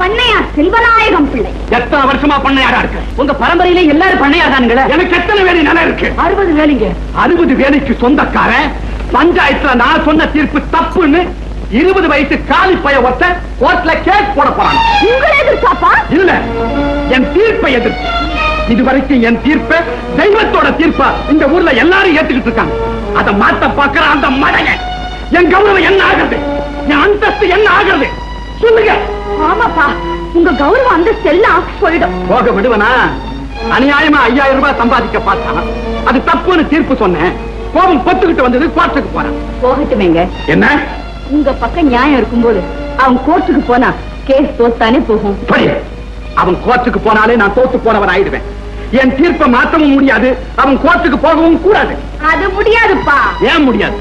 பண்ணையார் செல்வநாயகம் பிள்ளை. எத்தனை வருஷமா பண்ணையாரா இருக்கு? உங்க பரம்பரையில எல்லாரும் பண்ணையார் தானுங்களே எனக்கு எத்தனை வேலை இருக்கு? அறுபது வேலைங்க. அறுபது வேலைக்கு சொந்தக்காரன் பஞ்சாயத்துல நான் சொன்ன தீர்ப்பு தப்புன்னு இருபது வயசு காலி பைய ஒருத்த கோர்ட்ல கேஸ் போட போறான். உங்களை எதிர்த்தாப்பா? இல்ல என் தீர்ப்பை எதிர்த்து. இதுவரைக்கும் என் தீர்ப்பை தெய்வத்தோட தீர்ப்பா இந்த ஊர்ல எல்லாரும் ஏத்துக்கிட்டு இருக்காங்க. அதை மாத்த பாக்குற அந்த மடங்க என் கௌரவம் என்ன ஆகுறது? என் அந்தஸ்து என்ன ஆகுறது? சொல்லுங்க. ஆமாப்பா. உங்க கௌரவம் அந்த செல்லாம் போயிடும். போக விடுவனா? அநியாயமா ஐயாயிரம் ரூபாய் சம்பாதிக்க பார்த்தான். அது தப்புன்னு தீர்ப்பு சொன்னேன். கோபம் பொத்துக்கிட்டு வந்தது கோர்ட்டுக்கு போறான். போகட்டுமேங்க. என்ன? உங்க பக்கம் நியாயம் இருக்கும்போது அவன் கோர்ட்டுக்கு போனா கேஸ் தோத்தானே போகும். அவன் கோர்ட்டுக்கு போனாலே நான் தோத்து போனவன் ஆயிடுவேன் என் தீர்ப்பை மாற்றவும் முடியாது. அவன் கோர்ட்டுக்கு போகவும் கூடாது. அது முடியாதுப்பா. ஏன் முடியாது?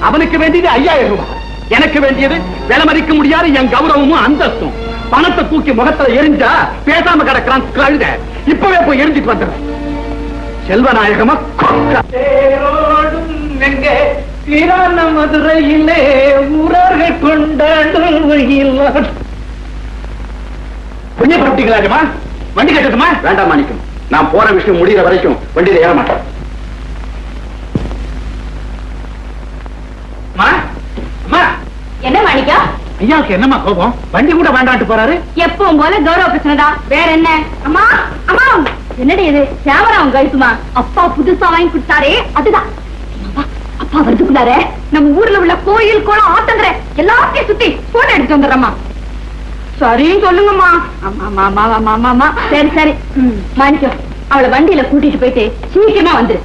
அவனுக்கு வேண்டியது ஐயாயிரம் ரூபாய். எனக்கு வேண்டியது விலை மதிக்க முடியாத என் கௌரவமும் அந்தஸ்தும். பணத்தை தூக்கி முகத்துல எரிஞ்சா பேசாம கிடக்கிறான் கழுத. இப்பவே போய் எரிஞ்சிட்டு வந்துடுறேன். செல்வநாயகமா கொக்க. வீரான மதுரையிலே ஊரர்கள் கொண்டாடும் புண்ணிய பிரபுட்டிங்களா ராஜமா? வண்டி கட்டட்டுமா வேண்டாம் மாணிக்கம் நான் போற விஷயம் முடிகிற வரைக்கும் வண்டியில ஏற மாட்டேன் அம்மா, அம்மா, என்ன மாணிக்கா ஐயாவுக்கு என்னம்மா கோபம்? வண்டி கூட வேண்டான்ட்டு போறாரு? எப்பவும் போல கௌரவ பிரச்சனை தான் வேற என்ன? அம்மா அம்மா! என்னடி இது? கேமரா கழுத்துமா அப்பா புதுசா வாங்கி கொடுத்தாரே அதுதான். அம்மா, அப்பா வருதுக்குள்ளார நம்ம ஊர்ல உள்ள கோயில் குளம் ஆத்தங்கரை எல்லாத்தையும் சுத்தி போட்டோ எடுத்து வந்துடுறம்மா. சரின்னு சொல்லுங்கம்மா. ஆமா ஆமா ஆமா ஆமா சரி சரி. மாணிக்கம் அவளை வண்டியில கூட்டிட்டு போயிட்டு சீக்கிரமா வந்துரு.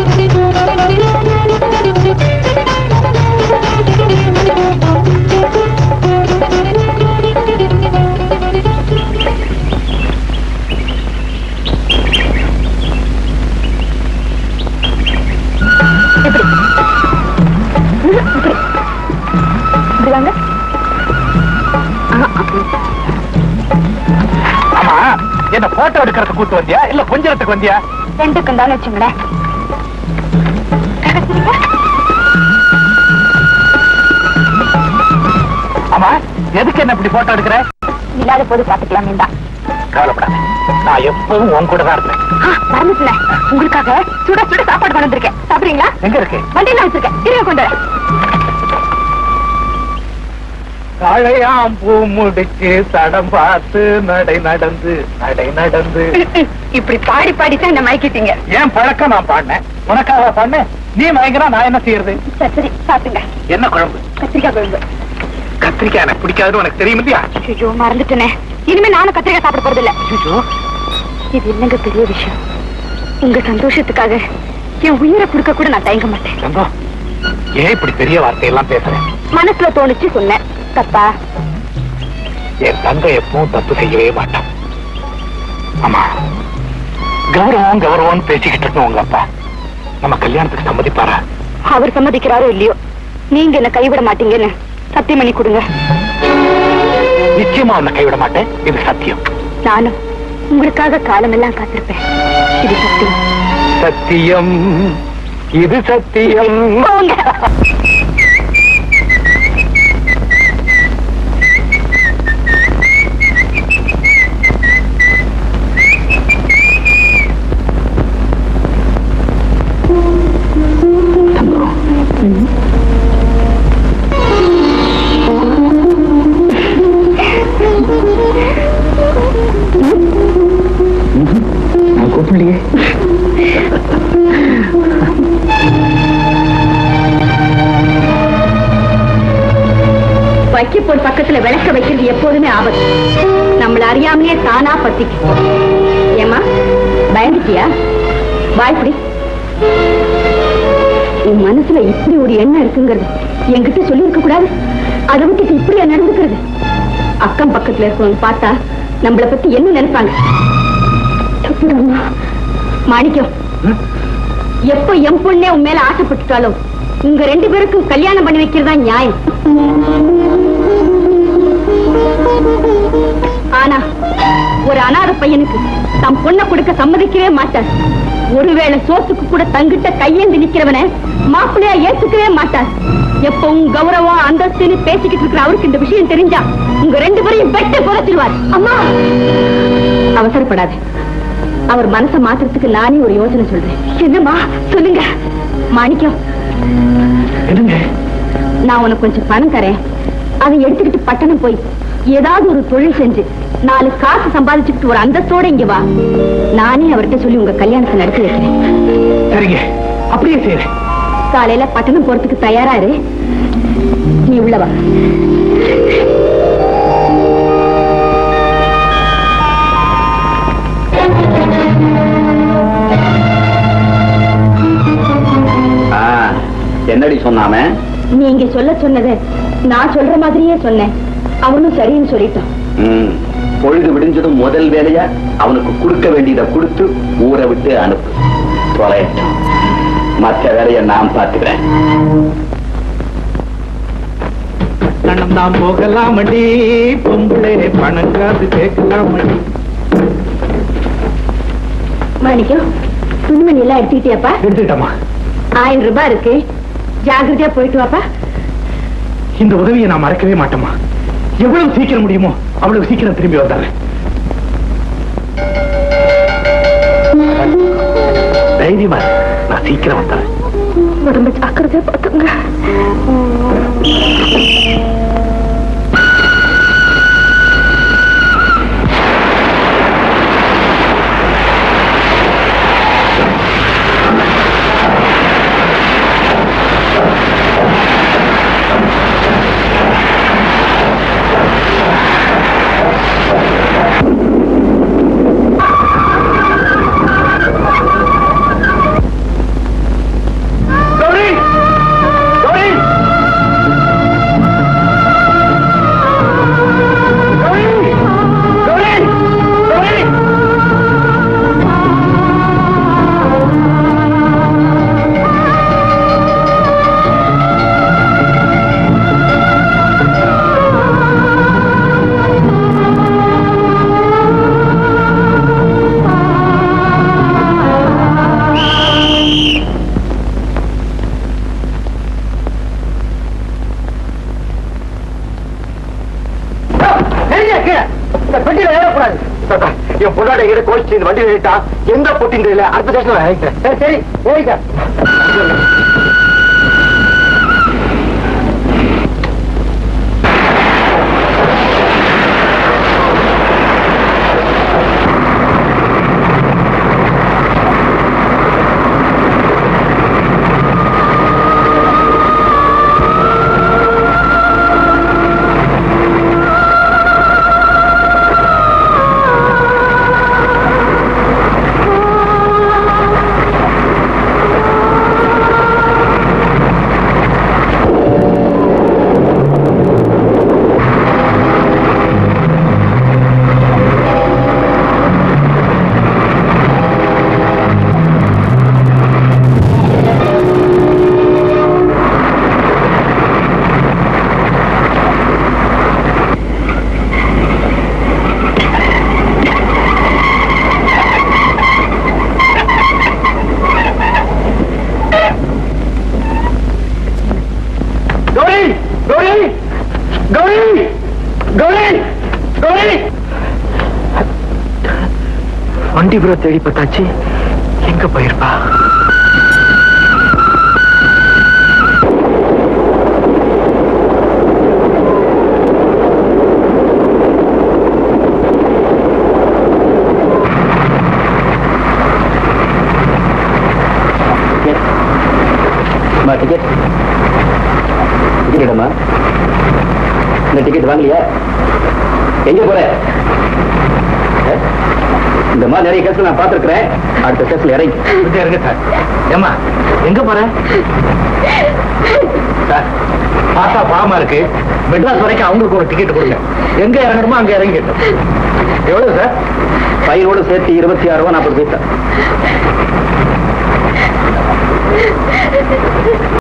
இப்படி வாங்க என்ன போட்டோ எடுக்கிறதுக்கு கூட்டு வந்தியா இல்ல கொஞ்சத்துக்கு வந்தியா ரெண்டுக்கும் தான் வச்சுங்களேன் ஆமா எதுக்கு என்ன இப்படி போட்டோ எடுக்கிற? இல்லாத போது பாத்துக்கலாமே தான் கவலைப்படாத. நான் எப்பவும் உன் கூட தான் இருப்பேன் மறந்துட்டுல உங்களுக்காக சுட சுட சாப்பாடு கொண்டு வந்திருக்கேன். சாப்பிடுறீங்களா? எங்க இருக்கு? வண்டியில வச்சிருக்கேன். கொண்டு வரேன். காளையாம் பூ முடிச்சு தடம் பார்த்து நடை நடந்து நடை நடந்து. இப்படி பாடி பாடி தான் என்ன மயக்கிட்டீங்க. ஏன் பழக்கம் நான் பாடினேன்? உனக்காக பாடினேன்? நீ மயங்கினா நான் என்ன செய்யறது? சரி சரி சாப்பிடுங்க. என்ன குழம்பு? கத்திரிக்காய் குழம்பு. கத்திரிக்காய் எனக்கு பிடிக்காதுன்னு உனக்கு தெரியும் இல்லையா ஐயோ மறந்துட்டேனே. இனிமே நானும் கத்திரிக்காய் சாப்பிட போறது இல்ல இது இல்லைங்க பெரிய விஷயம்? உங்க சந்தோஷத்துக்காக என் உயிரை கொடுக்க கூட நான் தயங்க மாட்டேன். சந்தோ ஏன் இப்படி பெரிய வார்த்தையெல்லாம் பேசுறேன் மனசுல தோணுச்சு சொன்னேன். தப்பா? என் தங்கை எப்பவும் தப்பு செய்யவே மாட்டான் ஆமா கௌரவம் கௌரவம்னு பேசிக்கிட்டு இருக்கோம் உங்க அப்பா. நம்ம கல்யாணத்துக்கு சம்மதிப்பாரா? அவர் சம்மதிக்கிறாரோ இல்லையோ? நீங்க என்ன கைவிட மாட்டீங்கன்னு சத்தியம் பண்ணி கொடுங்க. நிச்சயமா உன்னை கைவிட மாட்டேன். இது சத்தியம். நானும் உங்களுக்காக காலமெல்லாம் காத்திருப்பேன். இது சத்தியம். சத்தியம். இது சத்தியம். தெரியாமலே தானா பத்திக்கு ஏமா பயந்துட்டியா? வாய்ப்படி என் மனசுல இப்படி ஒரு எண்ணம் இருக்குங்கிறது என்கிட்ட சொல்லியிருக்க கூடாது. அதை விட்டுட்டு இப்படியா நடந்துக்கிறது? அக்கம் பக்கத்துல இருக்கவங்க பார்த்தா நம்மள பத்தி என்ன நினைப்பாங்க? மாணிக்கம். எப்ப என் பொண்ணே உன் மேல ஆசைப்பட்டுட்டாலும் உங்க ரெண்டு பேருக்கும் கல்யாணம் பண்ணி வைக்கிறதா நியாயம். ஆனா ஒரு அனாதை பையனுக்கு தம் பொண்ணை கொடுக்க சம்மதிக்கவே மாட்டார் ஒருவேளை சோத்துக்கு கூட தங்கிட்ட கையேந்தி நிக்கிறவனை மாப்பிள்ளையா ஏத்துக்கவே மாட்டார் எப்பவும் கௌரவம் அந்தஸ்துன்னு பேசிக்கிட்டு இருக்கிற அவருக்கு இந்த விஷயம் தெரிஞ்சா உங்க ரெண்டு பேரையும் வெட்டு புதைச்சிருவார் அம்மா! அவசரப்படாது. அவர் மனசை மாத்துறதுக்கு நானே ஒரு யோசனை சொல்றேன். என்னம்மா? சொல்லுங்க. மாணிக்கம். நான் உனக்கு கொஞ்சம் பணம் தரேன். அதை எடுத்துக்கிட்டு பட்டணம் போய் ஏதாவது ஒரு தொழில் செஞ்சு நாலு காசு சம்பாதிச்சுக்கிட்டு ஒரு அந்தஸ்தோட இங்க வா. நானே அவர்கிட்ட சொல்லி உங்க கல்யாணத்தை நடத்தி வைக்கிறேன். சரிங்க. அப்படியே செய்யறேன். காலையில பட்டணம் போறதுக்கு தயாரா இரு. நீ உள்ள வா. என்னடி சொன்னாம? நீங்க சொல்ல சொன்னதை நான் சொல்ற மாதிரியே சொன்னேன். அவனும் சரின்னு சொல்லிட்டான். ம், பொழுது விடிஞ்சதும் முதல் வேலையா அவனுக்கு கொடுக்க வேண்டியதை கொடுத்து ஊரை விட்டு அனுப்பு. தொலையட்டும். மற்ற வேலையை நான் பார்த்துக்கிறேன். கண்ணம் தான் போகலாமடி. பொம்பளை பணம் காசு கேட்கலாமடி. மாணிக்கம் துணிமணி எல்லாம் எடுத்துக்கிட்டியாப்பா? எடுத்துக்கிட்டமா ஆயிரம் ரூபாய் இருக்கு. ஜாகிரதையா போயிட்டு வாப்பா. இந்த உதவியை நான் மறக்கவே மாட்டேமா எவ்வளவு சீக்கிரம் முடியுமோ அவ்வளவு சீக்கிரம் திரும்பி வந்தாரு. தைரியமா நான் சீக்கிரம் வந்தேன் உடம்பு ஜாக்கிரதையா பார்த்துங்க என் பொண்ணாட கிட்ட கோச்சு இந்த வண்டி ஏறிட்டா எந்த பொட்டின்னு தெரியல அடுத்த ஸ்டேஷன்ல சரி சரி ஏறிக்க. கௌரி கௌரி கௌரி வண்டி புற தேடி பார்த்தாச்சு. எங்க போயிருப்பா டிக்கெட் டிக்கெட் இந்த டிக்கெட் வாங்கலையா? எங்க போற? இந்த மாதிரி நிறைய கேஸ்ல நான் பார்த்திருக்கிறேன். அடுத்த கேஸ்ல இறங்கி. இருங்க சார். ஏமா எங்க போற? சார் பார்த்தா பாவமா இருக்கு. மெட்ராஸ் வரைக்கும் அவங்களுக்கு ஒரு டிக்கெட் கொடுங்க. எங்க இறங்கணுமோ அங்க இறங்கிட்டோம் எவ்வளவு சார்? பையனோட சேர்த்து இருபத்தி ஆறு ரூபா நாற்பது பைசா